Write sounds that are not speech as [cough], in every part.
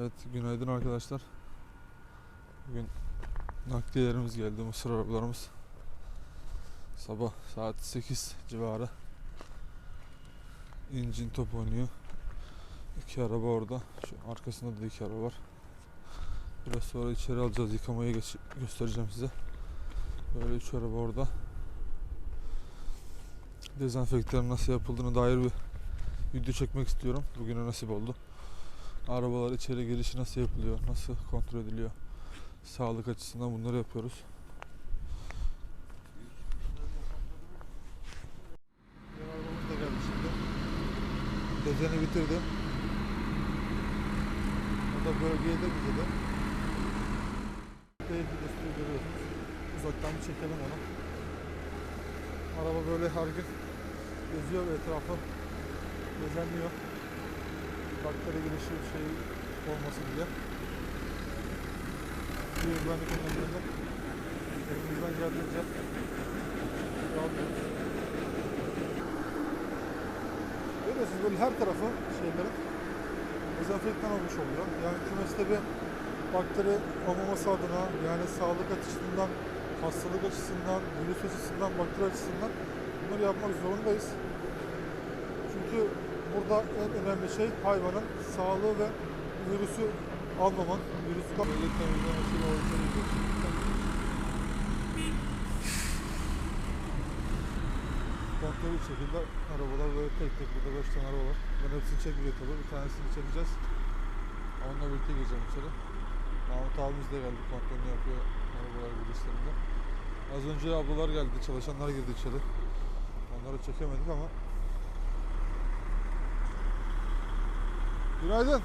Evet, günaydın arkadaşlar. Bugün nakliyelerimiz geldi, mısır arabalarımız. Sabah saat 8 civarı. İncin top oynuyor. İki araba orada. Şu arkasında da iki araba var. Biraz sonra içeri alacağız, yıkamaya geç göstereceğim size. Böyle üç araba orada. Dezenfektanın nasıl yapıldığını dair bir video çekmek istiyorum. Bugüne nasip oldu. Arabalar içeri girişi nasıl yapılıyor, nasıl kontrol ediliyor, sağlık açısından bunları yapıyoruz. Dezeni bitirdim. O da bölgeye de bize de. Videosunu görüyorsunuz. Uzaktan bir çekelim onu. Araba böyle her gün geziyor etrafı. Gezenliyor bakteri girişi şey olmasın diye. Bir güvenlik önlemlerinde elimizden geldiğince alıyoruz. Görüyorsunuz böyle her tarafı şeylerin dezenfektan olmuş oluyor. Yani kümeste bir bakteri olmaması adına yani sağlık açısından, hastalık açısından, virüs açısından, bakteri açısından bunları yapmak zorundayız. Burada en önemli şey hayvanın sağlığı ve virüsü almaman, virüsü. Kontrollü bir şekilde arabalar böyle tek tek burada 5 tane araba var. Ben hepsini çekmiyor tabii. Bir tanesini çekeceğiz. Onunla birlikte gireceğim içeri. Mahmut abimiz de geldi kontrolünü yapıyor arabalar girişlerinde. Az önce ablalar geldi, çalışanlar girdi içeri. Onları çekemedik ama Günaydın.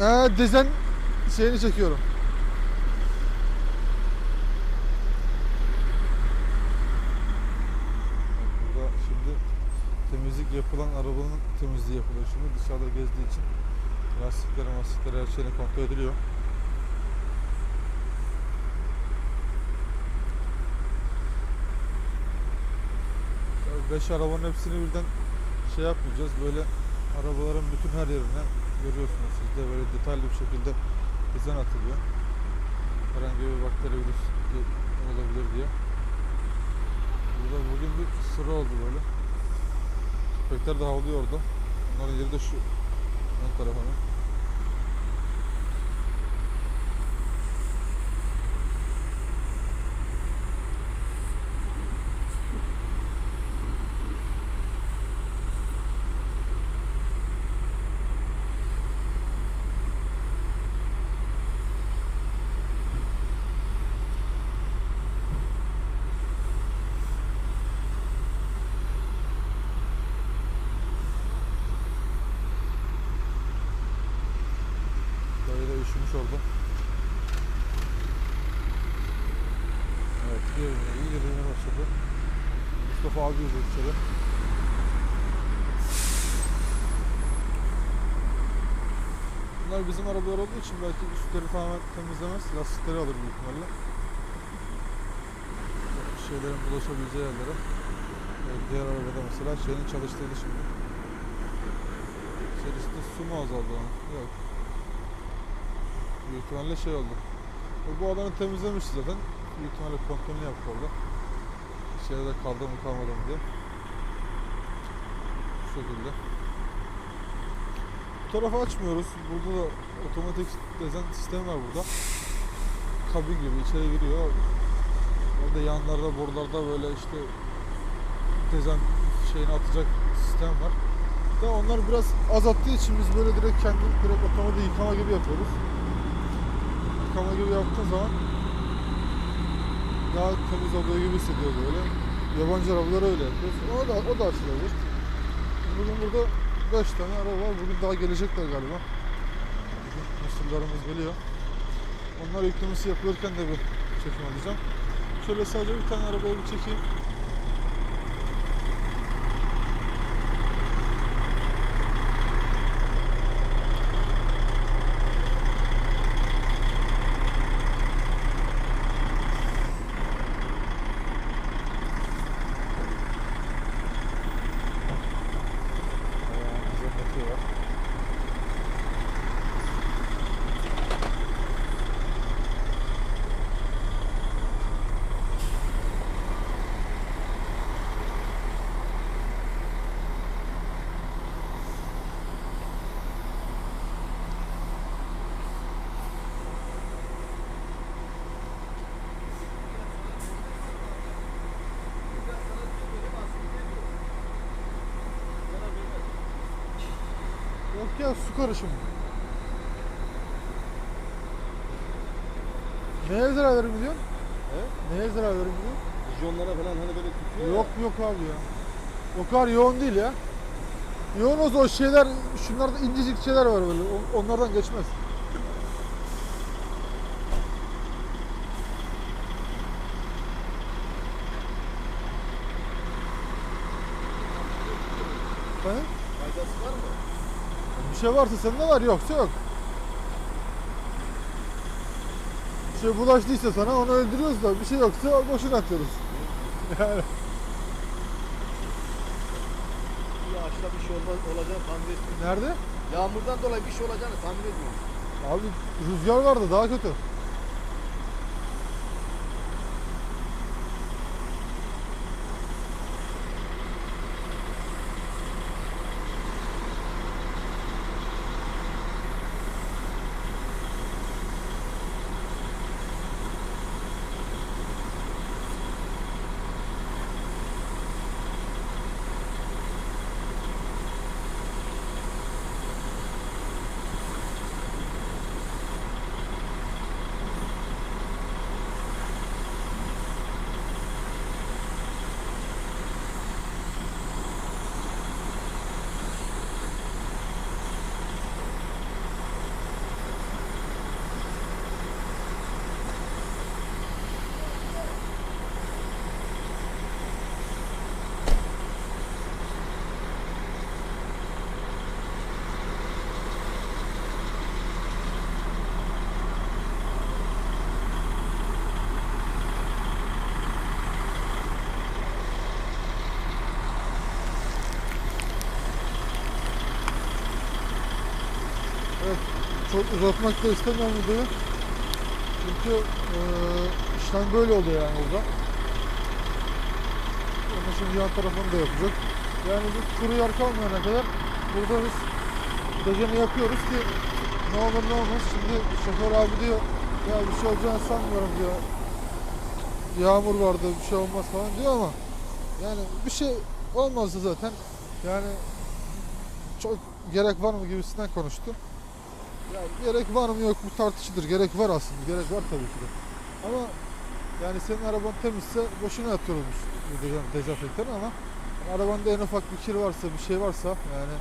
Ee, dizen şeyini çekiyorum. Burada şimdi temizlik yapılan arabanın temizliği yapılıyor. Şimdi dışarıda gezdiği için lastikleri, mastikleri her şeyini kontrol ediliyor. 5 arabanın hepsini birden şey yapmayacağız. Böyle arabaların bütün her yerine görüyorsunuz siz de böyle detaylı bir şekilde dizen atılıyor. Herhangi bir bakteri virüs olabilir diye. Burada bugün bir sıra oldu böyle. Köpekler de havlıyor orada. Onların yeri de şu ön tarafına. Dayı da üşümüş oldu. Evet, girmeye, iyi girmeye başladı. Abi girdi içeri. Bunlar bizim arabalar olduğu için belki üstleri tamamen temizlemez. Lastikleri alır büyük ihtimalle. Şeylerin bulaşabileceği yerlere. Diğer arabada mesela şeyin çalıştığını şimdi. İçerisinde su mu azaldı onun? Yok. Büyük ihtimalle şey oldu. Bu alanı temizlemişti zaten. Büyük ihtimalle kontrolünü yaptı orada. İçeride kaldı mı kalmadı mı diye. Bu şekilde. Bu tarafı açmıyoruz. Burada da otomatik dezen sistemi var burada. Kabin gibi içeri giriyor. Orada yanlarda, borularda böyle işte dezen şeyini atacak sistem var. Da onlar biraz azalttığı için biz böyle direkt kendi direkt otomatik yıkama gibi yapıyoruz yıkama gibi yaptığın zaman daha temiz oluyor gibi hissediyor böyle. Yabancı arabalar öyle. O da, o da açılabilir. Bugün burada 5 tane araba var. Bugün daha gelecekler galiba. Mısırlarımız geliyor. Onlar yüklemesi yapılırken de bir çekim alacağım. Şöyle sadece bir tane arabayı bir çekeyim. Ya su karışımı. Neye zarar verir diyorsun? He? Neye zarar verir diyorsun? Vizyonlara falan hani böyle tutuyor Yok yok abi ya. O kadar yoğun değil ya. Yoğun olsa o şeyler, şunlarda incecik şeyler var böyle. Onlardan geçmez. Efendim? ya. Faydası var mı? Bir şey varsa sende var yoksa yok. Bir şey bulaştıysa sana onu öldürüyoruz da bir şey yoksa boşuna atıyoruz. [laughs] Yani Yağışta bir şey olmaz, olacağını tahmin etmiyorum. nerede? Yağmurdan dolayı bir şey olacağını tahmin etmiyorum. Abi rüzgar vardı daha kötü. Evet, çok uzatmak da istemiyorum videoyu. Çünkü eee işlem böyle oluyor yani orada. Onun şimdi yan tarafını da yapacak. Yani bu kuru yer kalmayana kadar burada biz dejeni yapıyoruz ki ne olur ne olmaz. Şimdi şoför abi diyor ya bir şey olacağını sanmıyorum diyor. Yağmur vardı bir şey olmaz falan diyor ama yani bir şey olmazsa zaten yani çok gerek var mı gibisinden konuştu. Ya gerek var mı yok mu tartışılır. Gerek var aslında. Gerek var tabii ki de. Ama yani senin araban temizse boşuna atıyoruz bu dezen- dezenfektanı ama arabanda en ufak bir kir varsa, bir şey varsa yani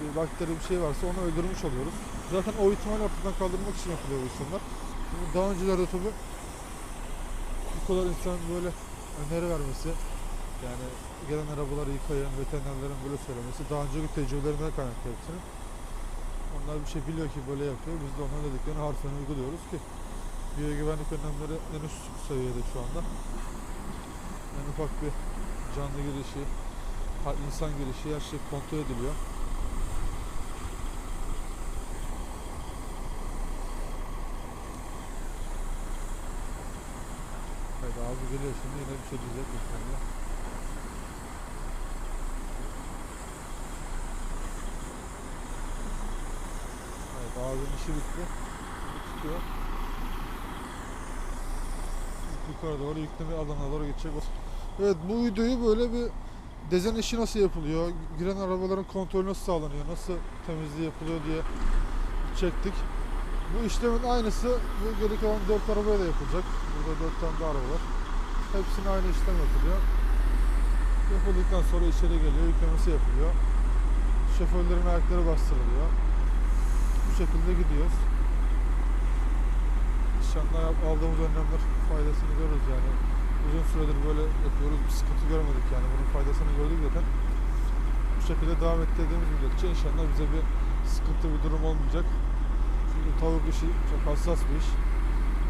bir bakteri bir şey varsa onu öldürmüş oluyoruz. Zaten o ihtimali ortadan kaldırmak için yapılıyor bu işlemler. Şimdi daha öncelerde tabii bu kadar insan böyle öneri vermesi yani gelen arabaları yıkayan veterinerlerin böyle söylemesi daha önceki tecrübelerinden kaynaklı hepsinin. Onlar bir şey biliyor ki böyle yapıyor. Biz de onların dediklerini harfiyen uyguluyoruz ki biyogüvenlik önlemleri en üst seviyede şu anda. En ufak bir canlı girişi, insan girişi her şey kontrol ediliyor. Evet abi geliyor şimdi yine bir şey diyecek muhtemelen. Evet ağzın işi bitti. Çıkıyor. Yukarı doğru yükleme alanına doğru geçecek. Evet bu videoyu böyle bir dezen işi nasıl yapılıyor, giren arabaların kontrolü nasıl sağlanıyor, nasıl temizliği yapılıyor diye çektik. Bu işlemin aynısı bu geri kalan 4 arabaya da yapılacak. Burada 4 tane de araba var. Hepsine aynı işlem yapılıyor. Yapıldıktan sonra içeri geliyor, yüklemesi yapılıyor. Şoförlerin ayakları bastırılıyor. Şekilde gidiyoruz. İnşallah aldığımız önlemler faydasını görürüz yani. Uzun süredir böyle yapıyoruz, bir sıkıntı görmedik yani. Bunun faydasını gördük zaten. Bu şekilde devam ettirdiğimiz müddetçe inşallah bize bir sıkıntı bir durum olmayacak. Çünkü tavuk işi çok hassas bir iş.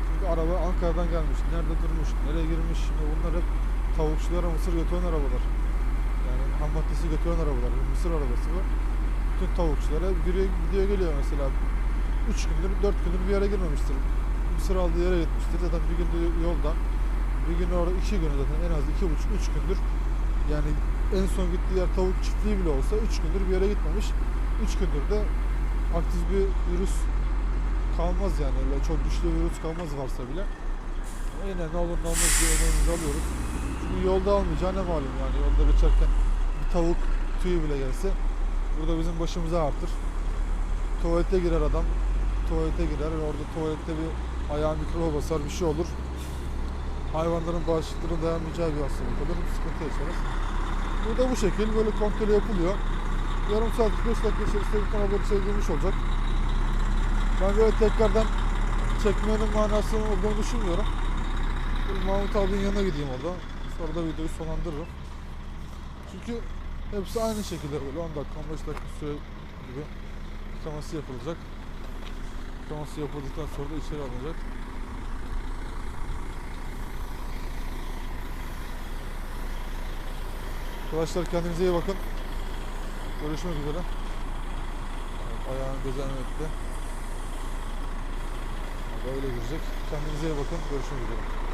Çünkü araba Ankara'dan gelmiş, nerede durmuş, nereye girmiş, şimdi bunlar hep tavukçulara mısır götüren arabalar. Yani ham götüren arabalar, bir mısır arabası bu. Bütün tavukçulara gidiyor, geliyor mesela. 3 gündür, 4 gündür bir yere girmemiştir. Mısır aldığı yere gitmiştir. Zaten bir günde yolda. Bir gün orada iki gün zaten en az iki buçuk, üç gündür. Yani en son gittiği yer tavuk çiftliği bile olsa üç gündür bir yere gitmemiş. Üç gündür de aktif bir virüs kalmaz yani öyle çok güçlü bir virüs kalmaz varsa bile. Yine ne olur ne olmaz diye önlemimizi alıyoruz. Çünkü yolda almayacağı ne malum yani yolda geçerken bir tavuk tüyü bile gelse burada bizim başımıza artır. tuvalete girer adam. Tuvalete girer orada tuvalette bir ayağı mikroba basar bir şey olur. Hayvanların bağışıklığına dayanmayacağı bir hastalık olur. Sıkıntı yaşarız. Bu da bu şekil böyle kontrol yapılıyor. Yarım saat 5 dakika içerisinde bir tane çevrilmiş olacak. Ben böyle tekrardan çekmenin manasının olduğunu düşünmüyorum. Mahmut abinin yanına gideyim orada. Sonra da videoyu sonlandırırım. Çünkü hepsi aynı şekilde böyle 10 dakika 15 dakika süre gibi yıkaması yapılacak. Yıkaması yapıldıktan sonra da içeri alınacak. Arkadaşlar kendinize iyi bakın. Görüşmek üzere. Ayağını gözlemle etti. Böyle girecek. Kendinize iyi bakın. Görüşmek üzere.